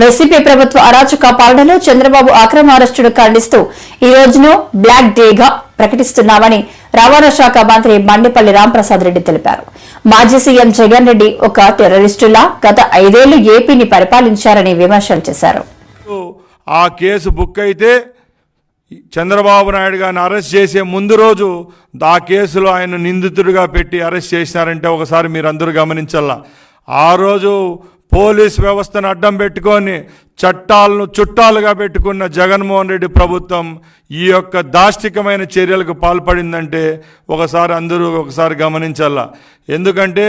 YCP ప్రభుత్వ అరాచక పాలనలో చంద్రబాబు అక్రమ అరెస్టును ఖండిస్తూ ఈ రోజును బ్లాక్ డేగా ప్రకటిస్తున్నామని రవాణా శాఖ మంత్రి బండిపల్లి రాంప్రసాద్ రెడ్డి తెలిపారు. మాజీ సీఎం జగన్ రెడ్డి ఒక టెర్రరిస్టులా గత ఐదేళ్ళు ఏపీని పరిపాలించారని విమర్శలు చేశారు. ఆ కేసు బుక్ అయితే చంద్రబాబు నాయుడు గారిని అరెస్ట్ చేసే ముందు రోజు ఆ కేసులో ఆయన నిందితుడిగా పెట్టి అరెస్ట్ చేసినారంటే ఒకసారి మీరు అందరూ గమనించాల ఆ రోజు పోలీస్ వ్యవస్థను అడ్డం పెట్టుకొని చట్టాలను చుట్టాలుగా పెట్టుకున్న జగన్మోహన్ రెడ్డి ప్రభుత్వం ఈ యొక్క దాష్టికమైన చర్యలకు పాల్పడిందంటే ఒకసారి అందరూ ఒకసారి గమనించాల. ఎందుకంటే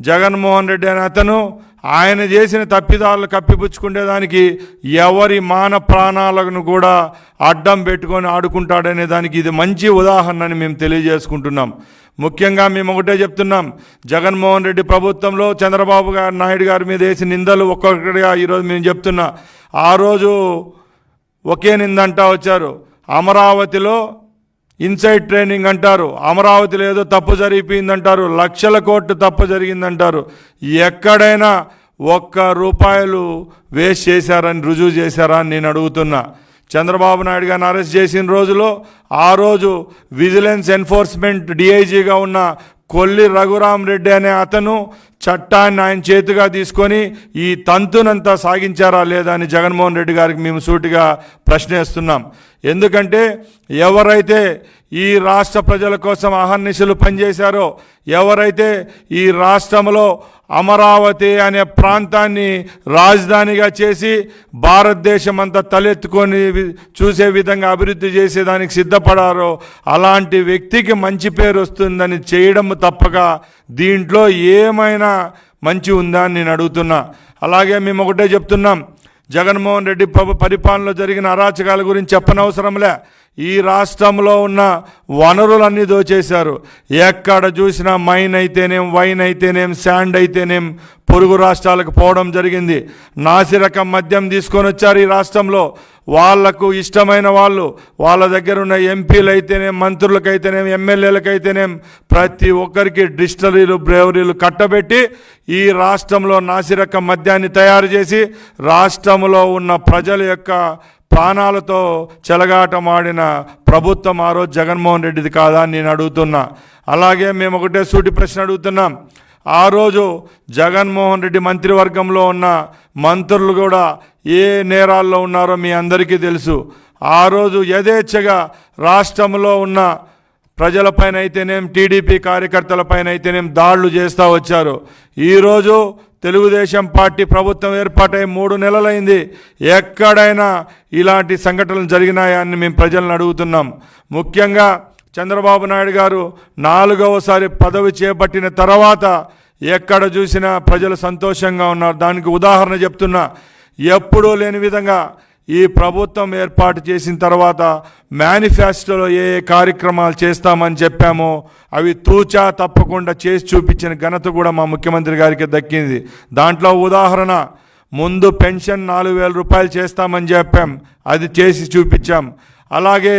జగన్మోహన్ రెడ్డి అనే అతను ఆయన చేసిన తప్పిదాలను కప్పిపుచ్చుకునేదానికి ఎవరి మాన ప్రాణాలను కూడా అడ్డం పెట్టుకొని ఆడుకుంటాడనే దానికి ఇది మంచి ఉదాహరణ అని మేము తెలియజేసుకుంటున్నాం. ముఖ్యంగా మేము ఒకటే చెప్తున్నాం. జగన్మోహన్ రెడ్డి ప్రభుత్వంలో చంద్రబాబు గారు నాయుడు గారి మీద వేసిన నిందలు ఒక్కొక్కటిగా ఈరోజు మేము చెప్తున్నా. ఆ రోజు ఒకే నిందంటా వచ్చారు. అమరావతిలో ఇన్సైడ్ ట్రైనింగ్ అంటారు. అమరావతిలో ఏదో తప్పు జరిగిపోయిందంటారు. లక్షల కోట్లు తప్పు జరిగిందంటారు. ఎక్కడైనా ఒక్క రూపాయలు వేస్ట్ చేశారని రుజువు చేశారా అని నేను అడుగుతున్నా. చంద్రబాబు నాయుడు గారిని అరెస్ట్ చేసిన రోజులో ఆ రోజు విజిలెన్స్ ఎన్ఫోర్స్మెంట్ డిఐజీగా ఉన్న కొల్లి రఘురాం రెడ్డి అనే అతను చట్టాన్ని ఆయన చేతిగా తీసుకొని ఈ తంతునంతా సాగించారా లేదా అని జగన్మోహన్ రెడ్డి గారికి మేము సూటిగా ప్రశ్నిస్తున్నాం ఎందుకంటే ఎవరైతే ఈ రాష్ట్ర ప్రజల కోసం అహర్నిశలు పనిచేశారో ఎవరైతే ఈ రాష్ట్రంలో అమరావతి అనే ప్రాంతాన్ని రాజధానిగా చేసి భారతదేశం అంతా తలెత్తుకొని చూసే విధంగా అభివృద్ధి చేసేదానికి సిద్ధపడారో అలాంటి వ్యక్తికి మంచి పేరు వస్తుందని చేయడం తప్పక దీంట్లో ఏమైనా మంచి ఉందా అని నేను అడుగుతున్నా. అలాగే మేము ఒకటే చెప్తున్నాం. జగన్మోహన్ రెడ్డి పరిపాలనలో జరిగిన అరాచకాల గురించి చెప్పనవసరంలే. ఈ రాష్ట్రంలో ఉన్న వనరులన్నీ దోచేశారు. ఎక్కడ చూసినా మైన్ అయితేనేం వైన్ అయితేనేం శాండ్ అయితేనేం పొరుగు రాష్ట్రాలకు పోవడం జరిగింది. నాసిరకం మద్యం తీసుకొని వచ్చారు ఈ రాష్ట్రంలో. వాళ్ళకు ఇష్టమైన వాళ్ళు వాళ్ళ దగ్గర ఉన్న ఎంపీలు మంత్రులకైతేనేం ఎమ్మెల్యేలకైతేనేం ప్రతి ఒక్కరికి డిస్టరీలు బ్రేవరీలు కట్టబెట్టి ఈ రాష్ట్రంలో నాసిరక మద్యాన్ని తయారు చేసి రాష్ట్రంలో ఉన్న ప్రజల యొక్క ప్రాణాలతో చెలగాటమాడిన ప్రభుత్వం ఆ రోజు జగన్మోహన్ రెడ్డిది కాదా అని నేను అడుగుతున్నా. అలాగే మేము ఒకటే సూటి ప్రశ్న అడుగుతున్నాం. ఆ రోజు జగన్మోహన్ రెడ్డి మంత్రివర్గంలో ఉన్న మంత్రులు కూడా ఏ నేరాల్లో ఉన్నారో మీ అందరికీ తెలుసు. ఆ రోజు యథేచ్ఛగా రాష్ట్రంలో ఉన్న ప్రజలపైన అయితేనేం టీడీపీ కార్యకర్తలపైన అయితేనేం దాడులు చేస్తూ వచ్చారు. ఈరోజు తెలుగుదేశం పార్టీ ప్రభుత్వం ఏర్పాటై మూడు నెలలైంది. ఎక్కడైనా ఇలాంటి సంఘటనలు జరిగినాయా అని మేము ప్రజలను అడుగుతున్నాం. ముఖ్యంగా చంద్రబాబు నాయుడు గారు నాలుగవసారి పదవి చేపట్టిన తర్వాత ఎక్కడ చూసినా ప్రజలు సంతోషంగా ఉన్నారు. దానికి ఉదాహరణ చెప్తున్నా ఎప్పుడూ లేని విధంగా ఈ ప్రభుత్వం ఏర్పాటు చేసిన తర్వాత మేనిఫెస్టోలో ఏ ఏ కార్యక్రమాలు చేస్తామని చెప్పామో అవి తూచా తప్పకుండా చేసి చూపించిన ఘనత కూడా మా ముఖ్యమంత్రి గారికి దక్కింది. దాంట్లో ఉదాహరణ ముందు పెన్షన్ నాలుగు వేల రూపాయలు చేస్తామని చెప్పాం అది చేసి చూపించాం. అలాగే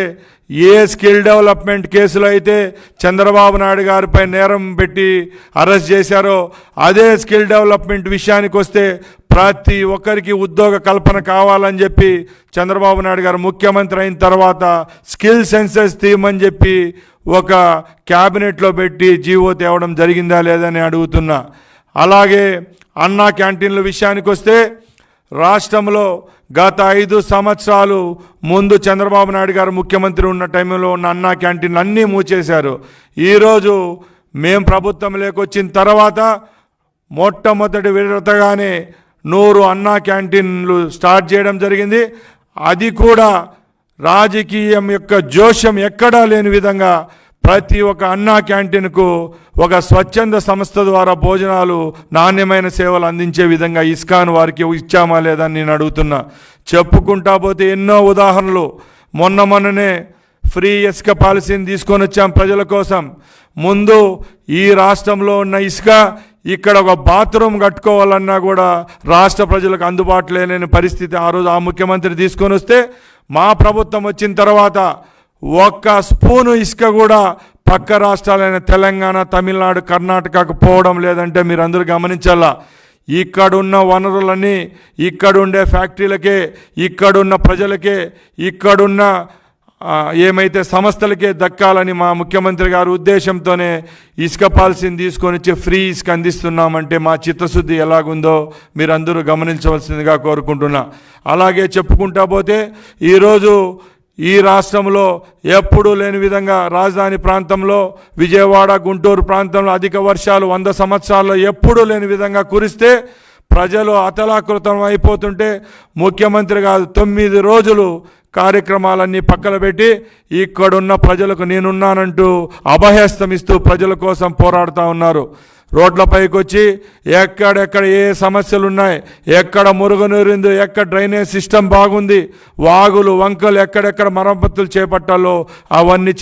ఏ స్కిల్ డెవలప్మెంట్ కేసులో అయితే చంద్రబాబు నాయుడు గారిపై నేరం పెట్టి అరెస్ట్ చేశారో అదే స్కిల్ డెవలప్మెంట్ విషయానికి వస్తే ప్రతి ఒక్కరికి ఉద్యోగ కల్పన కావాలని చెప్పి చంద్రబాబు నాయుడు గారు ముఖ్యమంత్రి అయిన తర్వాత స్కిల్ సెన్సెస్ తీయమని చెప్పి ఒక క్యాబినెట్లో పెట్టి జీవో తేవడం జరిగిందా లేదని అడుగుతున్నా. అలాగే అన్నా క్యాంటీన్ల విషయానికి వస్తే రాష్ట్రంలో గత ఐదు సంవత్సరాలు ముందు చంద్రబాబు నాయుడు గారు ముఖ్యమంత్రి ఉన్న టైంలో ఉన్న అన్నా క్యాంటీన్లు అన్నీ మూచేశారు ఈరోజు మేం ప్రభుత్వం వచ్చిన తర్వాత మొట్టమొదటి విడతగానే నూరు అన్నా క్యాంటీన్లు స్టార్ట్ చేయడం జరిగింది. అది కూడా రాజకీయం యొక్క జోష్యం ఎక్కడా లేని విధంగా ప్రతి ఒక్క అన్నా క్యాంటీన్కు ఒక స్వచ్ఛంద సంస్థ ద్వారా భోజనాలు నాణ్యమైన సేవలు అందించే విధంగా ఇస్కాన్ వారికి ఇచ్చామా లేదా అని నేను అడుగుతున్నా. చెప్పుకుంటా పోతే ఎన్నో ఉదాహరణలు. మొన్న మొన్ననే ఫ్రీ ఇసుక పాలసీని తీసుకొని వచ్చాం ప్రజల కోసం. ముందు ఈ రాష్ట్రంలో ఉన్న ఇసుక ఇక్కడ ఒక బాత్రూమ్ కట్టుకోవాలన్నా కూడా రాష్ట్ర ప్రజలకు అందుబాటులో లేని పరిస్థితి ఆ రోజు ఆ ముఖ్యమంత్రి తీసుకొని వస్తే మా ప్రభుత్వం వచ్చిన తర్వాత ఒక్క స్పూను ఇసుక కూడా పక్క రాష్ట్రాలైన తెలంగాణ తమిళనాడు కర్ణాటకకు పోవడం లేదంటే మీరు అందరూ గమనించాలా? ఇక్కడున్న వనరులన్నీ ఇక్కడుండే ఫ్యాక్టరీలకే ఇక్కడున్న ప్రజలకే ఇక్కడున్న ఏమైతే సంస్థలకే దక్కాలని మా ముఖ్యమంత్రి గారి ఉద్దేశంతోనే ఇసుక పాలసీని తీసుకొని వచ్చి ఫ్రీ ఇసుక అందిస్తున్నామంటే మా చిత్తశుద్ధి ఎలాగుందో మీరందరూ గమనించవలసిందిగా కోరుకుంటున్నా. అలాగే చెప్పుకుంటా పోతే ఈరోజు ఈ రాష్ట్రంలో ఎప్పుడూ లేని విధంగా రాజధాని ప్రాంతంలో విజయవాడ గుంటూరు ప్రాంతంలో అధిక వర్షాలు వంద సంవత్సరాల్లో ఎప్పుడూ లేని విధంగా కురిస్తే ప్రజలు అతలాకృతం అయిపోతుంటే ముఖ్యమంత్రి గారు తొమ్మిది రోజులు కార్యక్రమాలన్నీ పక్కన పెట్టి ఇక్కడున్న ప్రజలకు నేనున్నానంటూ అభయస్తమిస్తూ ప్రజల కోసం పోరాడుతూ ఉన్నారు. రోడ్లపైకి వచ్చి ఎక్కడెక్కడ ఏ సమస్యలు ఉన్నాయి ఎక్కడ మురుగునీరుంది ఎక్కడ డ్రైనేజ్ సిస్టమ్ బాగుంది వాగులు వంకలు ఎక్కడెక్కడ మరమ్మతులు చేపట్టాలో అవన్నీ చే